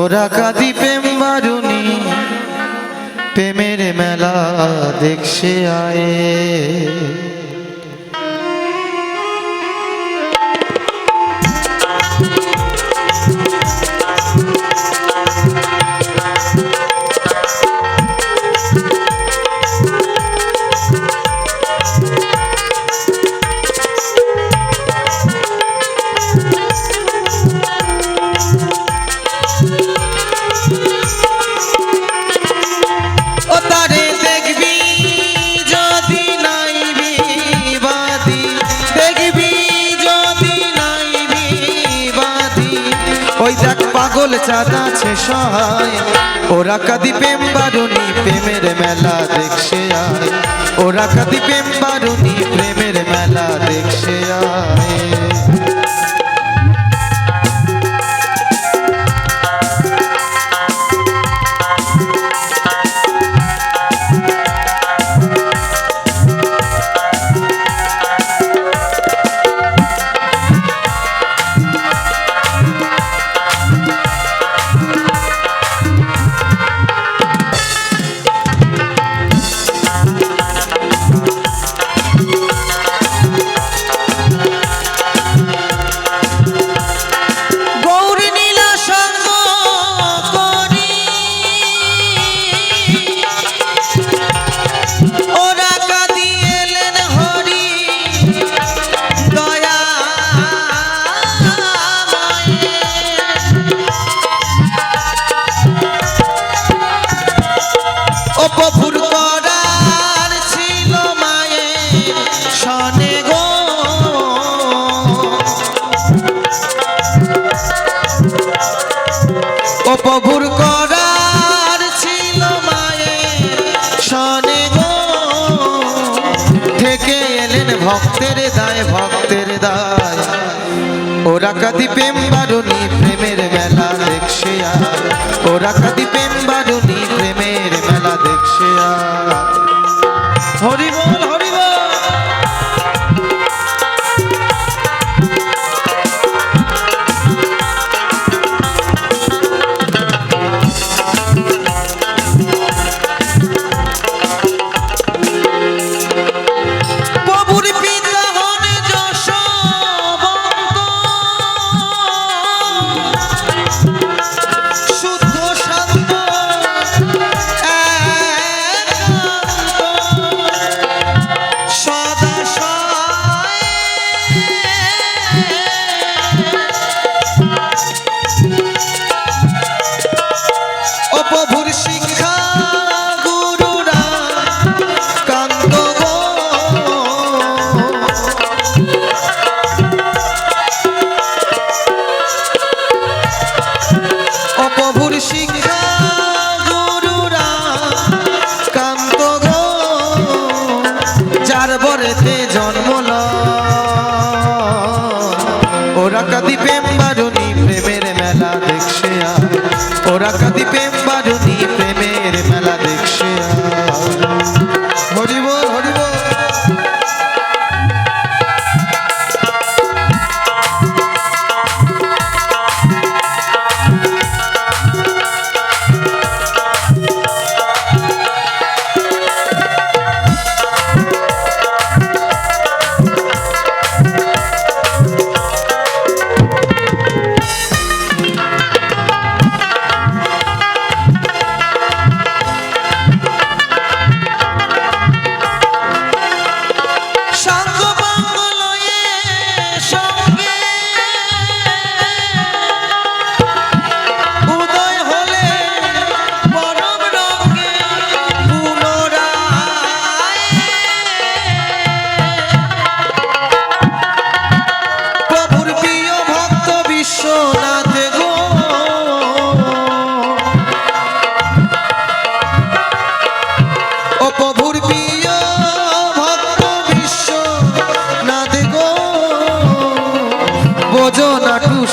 ওরা কাঁদি প্রেম বারুনি প্রেমের মেলা দেখছে আয়ে। পাগল চাঁদ আছে সহায়। ওরা কাদি প্রেম বারুনি প্রেমের মেলা দেখছে আয়। ওরা কাদি প্রেম বারুনি প্রেমের মেলা দেখছে আয়। ভক্তের দায় ভক্তের দায়। ওরা কাদি প্রেম বারণী প্রেমের মেলা দেখছে ওরা কাদি বারুদি প্রেমের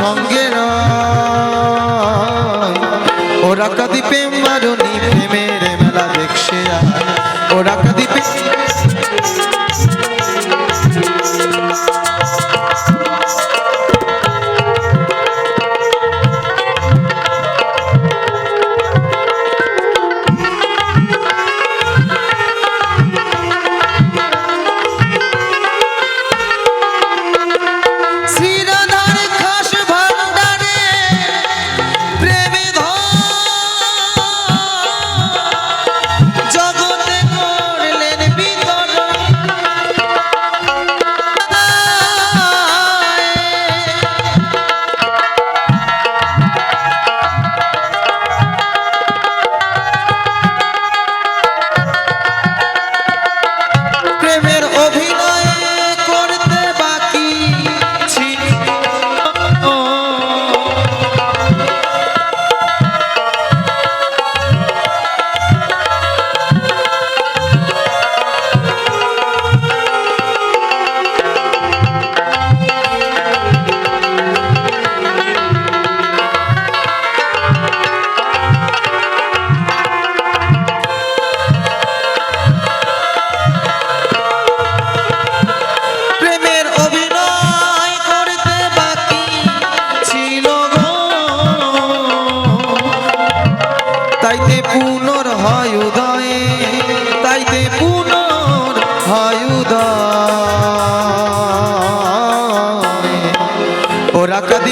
সঙ্গে ওরা কদি প্রেম মারুনি প্রেমের মেলা দেখছে ওরা কদি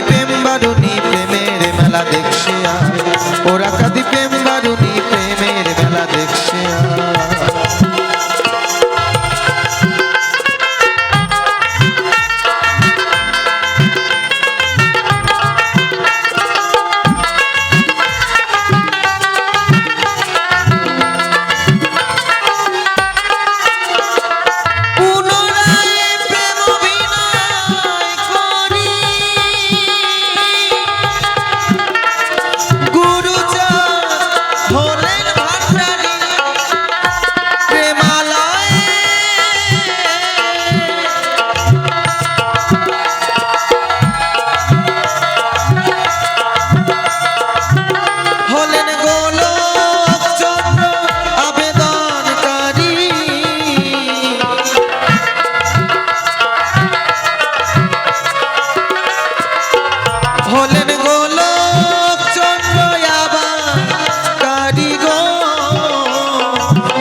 প্রেম বারুনি প্রেমের মেলা দেখছে। ওরা কাঁদি প্রেম বারুনি প্রেমের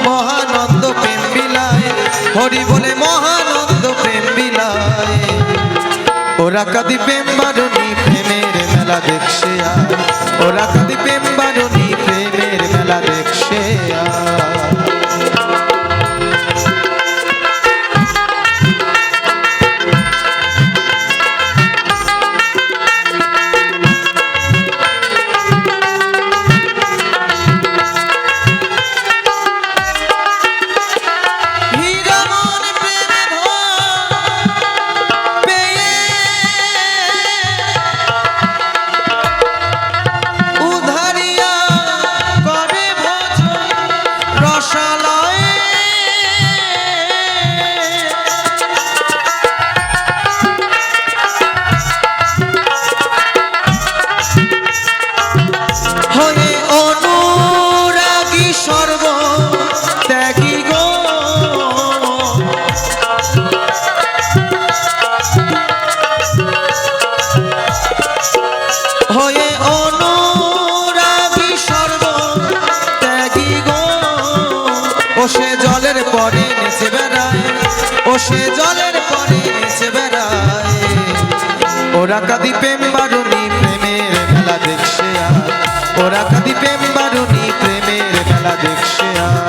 মহানন্দ প্রেম বিলায়, হরি বলে মহানন্দ প্রেম বিলায়। ওরা কাদি প্রেম বারুনি প্রেমের মেলা দেখছে আর। ওরা কাদি প্রেম বারুনি প্রেমের মেলা দেখছে ও সে জলের পরে নেচে বেড়ায় ওরা কাদি প্রেম বারুনি প্রেমের মেলা দেখছে। ওরা কাদি প্রেম বারুনি প্রেমের মেলা দেখছে আয়।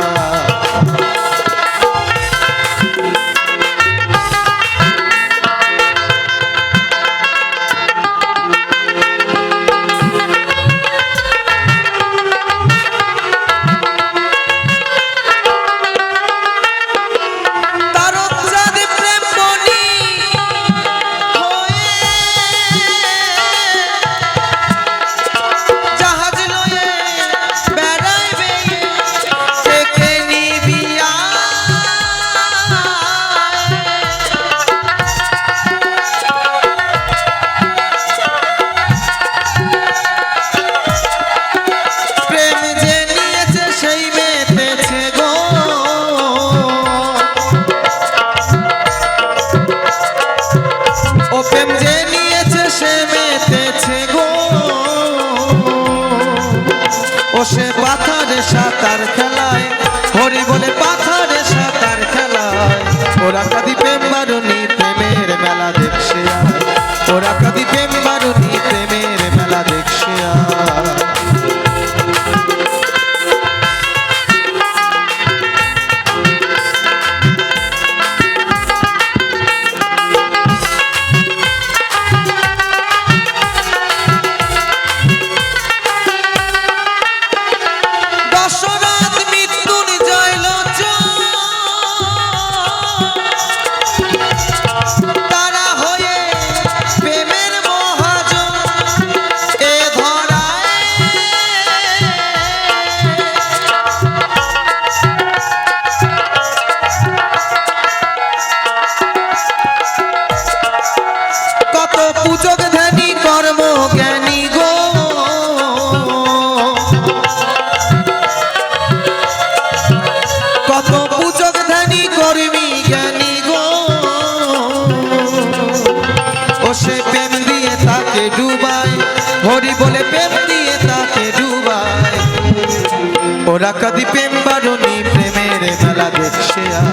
ওরা কাদি প্রেম বারুনি প্রেমের মেলা দেখছে আর।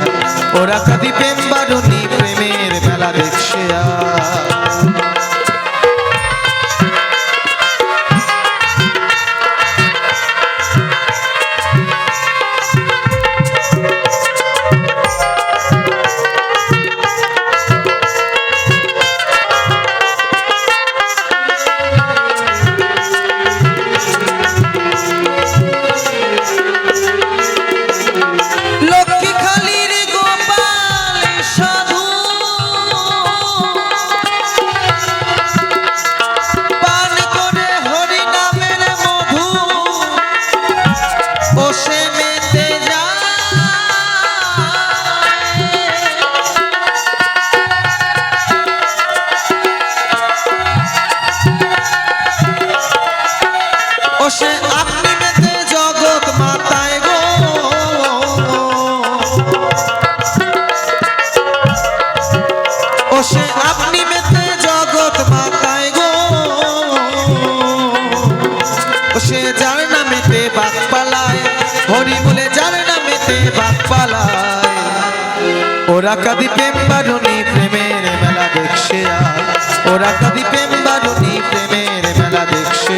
ওরা কাদি প্রেম বারুনি প্রেম ওরা কাদি প্রেম বারুনি প্রেমের মেলা দেখছে ওরা কাদি প্রেম বারুনি প্রেমের মেলা দেখছে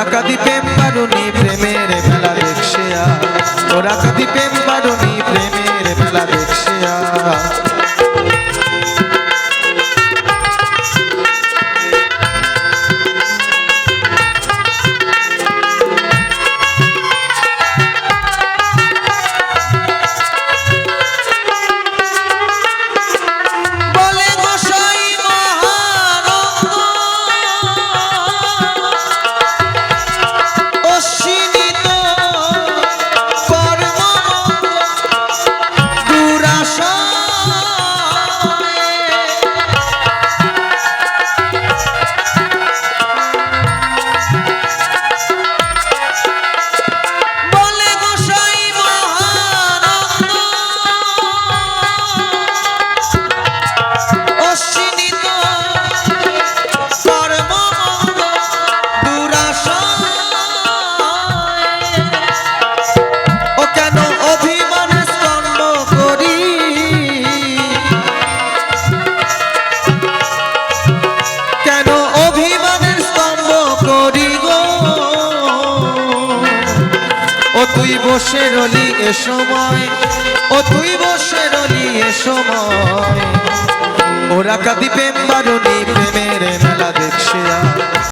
ওরা কাদি প্রেম পারুনি প্রেমের বেলা দেখছে ওরা কাদি প্রেম পারুনি প্রেমের বেলা দেখছে বসে রলি এ সময়। ও তুই বসে রলি এ সময়। ওরা কাঁদি প্রেম প্রেমের মেলা দেখছিলাম